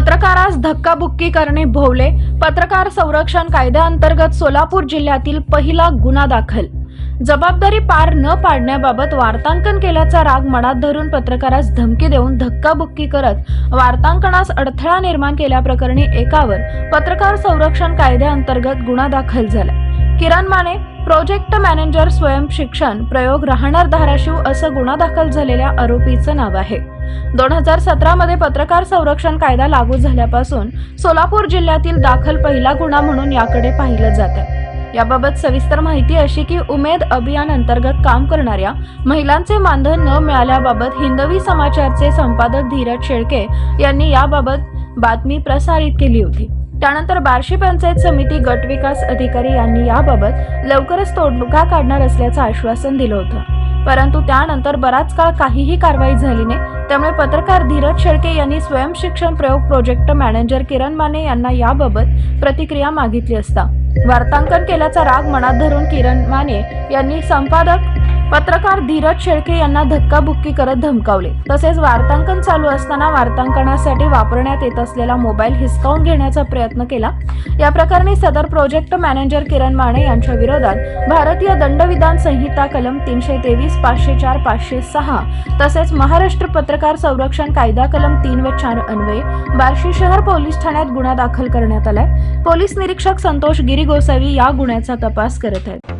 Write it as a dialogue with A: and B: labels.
A: पत्रकारास धक्काबुक्की करणे भोवले. पत्रकार संरक्षण कायद्याअंतर्गत सोलापूर जिल्ह्यातील पहिला गुन्हा दाखल. जबाबदारी पार न पाडण्याबाबत वार्तांकन केल्याचा राग मनात धरून पत्रकारास धमकी देऊन धक्काबुक्की करत वार्तांकनास अडथळा निर्माण केल्याप्रकरणी एकावर पत्रकार संरक्षण कायद्याअंतर्गत गुन्हा दाखल झाला. किरण माने प्रोजेक्ट मॅनेजर स्वयंशिक्षण प्रयोग राहणार धाराशिव असं गुन्हा दाखल झालेल्या आरोपीचं नाव आहे. दोन हजार सतरामध्ये पत्रकार संरक्षण कायदा लागू झाल्यापासून सोलापूर जिल्ह्यातील दाखल पहिला गुन्हा म्हणून याकडे पाहिलं जातं. याबाबत सविस्तर माहिती अशी की उमेद अभियान अंतर्गत काम करणाऱ्या महिलांचे मानधन न मिळाल्याबाबत हिंदवी समाचारचे संपादक धीरज शेळके यांनी याबाबत बातमी प्रसारित केली होती. त्यानंतर बार्शी पंचायत समिती गट विकास अधिकारी यांनी याबाबत लवकरच तोडगा काढणार असल्याचं आश्वासन दिलं होतं. परंतु त्यानंतर बराच काळ काहीही कारवाई झाली नाही. त्यामुळे पत्रकार धीरज शेळके यांनी स्वयंशिक्षण प्रयोग प्रोजेक्ट मॅनेजर किरण माने यांना याबाबत प्रतिक्रिया मागितली असता. वार्तांकन केल्याचा राग मनात धरून किरण माने यांनी संपादक पत्रकार धीरज शेळके यांना धक्काबुक्की करत धमकावले. तसेच वार्तांकन चालू असताना वार्तांकनासाठी वापरण्यात येत असलेला मोबाईल हिसकावून घेण्याचा प्रयत्न केला. या प्रकरणी सदर प्रोजेक्ट मॅनेजर किरण माने यांच्या विरोधात भारतीय दंडविधान संहिता कलम तीनशे तेवीस पाचशे चार पाचशे सहा तसेच महाराष्ट्र पत्रकार संरक्षण कायदा कलम तीन व चार अन्वये बार्शी शहर पोलीस ठाण्यात गुन्हा दाखल करण्यात आलाय. पोलीस निरीक्षक संतोष गिरी गोसावी या गुन्ह्याचा तपास करत आहेत.